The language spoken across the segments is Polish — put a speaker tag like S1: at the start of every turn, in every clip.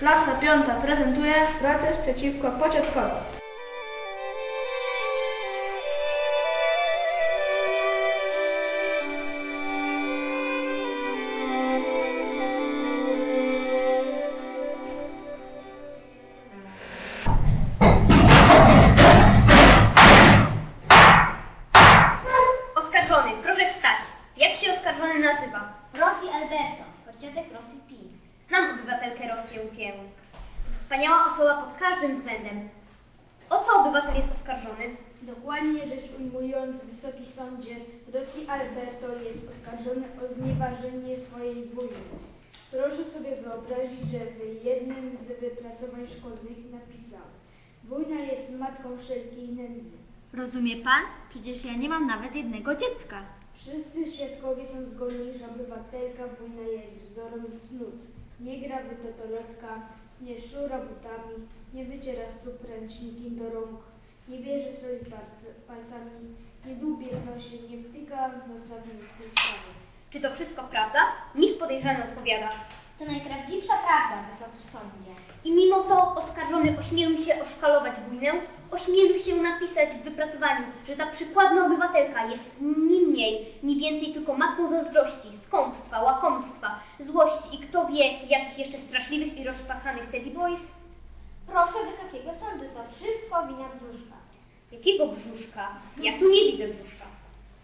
S1: Klasa piąta prezentuje proces przeciwko pociotkowi.
S2: To wspaniała osoba pod każdym względem. O co obywatel jest oskarżony?
S3: Dokładnie rzecz ujmując, Wysoki Sądzie, Rosji Alberto jest oskarżony o znieważenie swojej wojny. Proszę sobie wyobrazić, że w jednym z wypracowań szkolnych napisał Wojna jest matką wszelkiej nędzy.
S4: Rozumie pan? Przecież ja nie mam nawet jednego dziecka.
S3: Wszyscy świadkowie są zgodni, że obywatelka wojna jest wzorem cnót. Nie gra w totolotka, nie szura butami, nie wyciera stóp ręczniki do rąk, nie bierze palce- palcami, nie dłubie w nosie, nie wtyka nosa w.
S2: Czy to wszystko prawda? Niech podejrzany odpowiada.
S4: To najprawdziwsza prawda, Wysoki Sądzie.
S2: I mimo to oskarżony ośmielił się oszkalować wojnę, ośmielił się napisać w wypracowaniu, że ta przykładna obywatelka jest ni mniej, ni więcej tylko matką zazdrości, skąpstwa, łakomstwa, złości i kto wie, jakich jeszcze straszliwych i rozpasanych Teddy Boys.
S4: Proszę Wysokiego Sądu, to wszystko wina brzuszka.
S2: Jakiego brzuszka? Ja tu nie widzę brzuszka.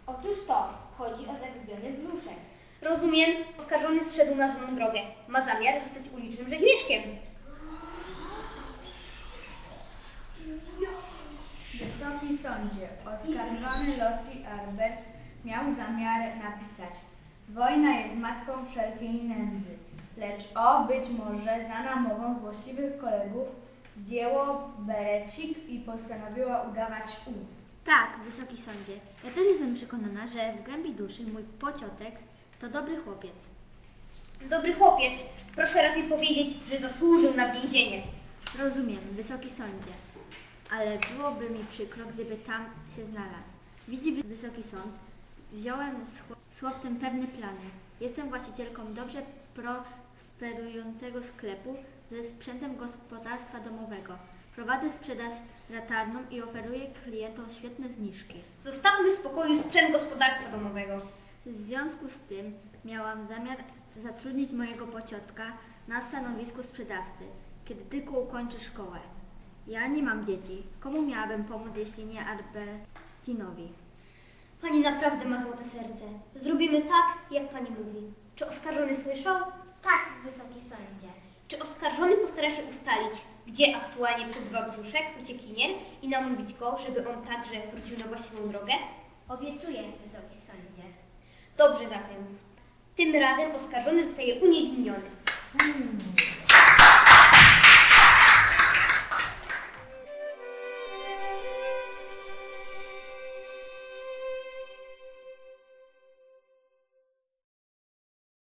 S4: Otóż to, chodzi o zagubiony brzuszek.
S2: Rozumiem, oskarżony zszedł na złą drogę. Ma zamiar zostać ulicznym rzeźmieszkiem.
S5: Wysoki Sądzie, oskarżony Losi Albert miał zamiar napisać Wojna jest matką wszelkiej nędzy, lecz o, być może za namową złośliwych kolegów zdjęło berecik i postanowiło udawać u.
S6: Tak, Wysoki Sądzie. Ja też jestem przekonana, że w głębi duszy mój pociotek to dobry chłopiec.
S2: Dobry chłopiec, proszę raczej powiedzieć, że zasłużył na więzienie.
S6: Rozumiem, Wysoki Sądzie. Ale byłoby mi przykro, gdyby tam się znalazł. Widzi Wy- Wysoki Sąd, wziąłem z chłop- z chłopcem pewne plany. Jestem właścicielką dobrze prosperującego sklepu ze sprzętem gospodarstwa domowego. Prowadzę sprzedaż latarną i oferuję klientom świetne zniżki.
S2: Zostawmy w spokoju sprzęt gospodarstwa domowego.
S6: W związku z tym miałam zamiar zatrudnić mojego pociotka na stanowisku sprzedawcy, kiedy tylko ukończy szkołę. Ja nie mam dzieci. Komu miałabym pomóc, jeśli nie Albertinowi?
S2: Pani naprawdę ma złote serce. Zrobimy tak, jak pani mówi. Czy oskarżony słyszał?
S4: Tak, Wysoki Sądzie.
S2: Czy oskarżony postara się ustalić, gdzie aktualnie przebywa brzuszek, uciekinier i namówić go, żeby on także wrócił na właściwą drogę?
S4: Obiecuję, Wysoki Sądzie.
S2: Dobrze zatem. Tym razem oskarżony zostaje uniewinniony.
S5: Hmm,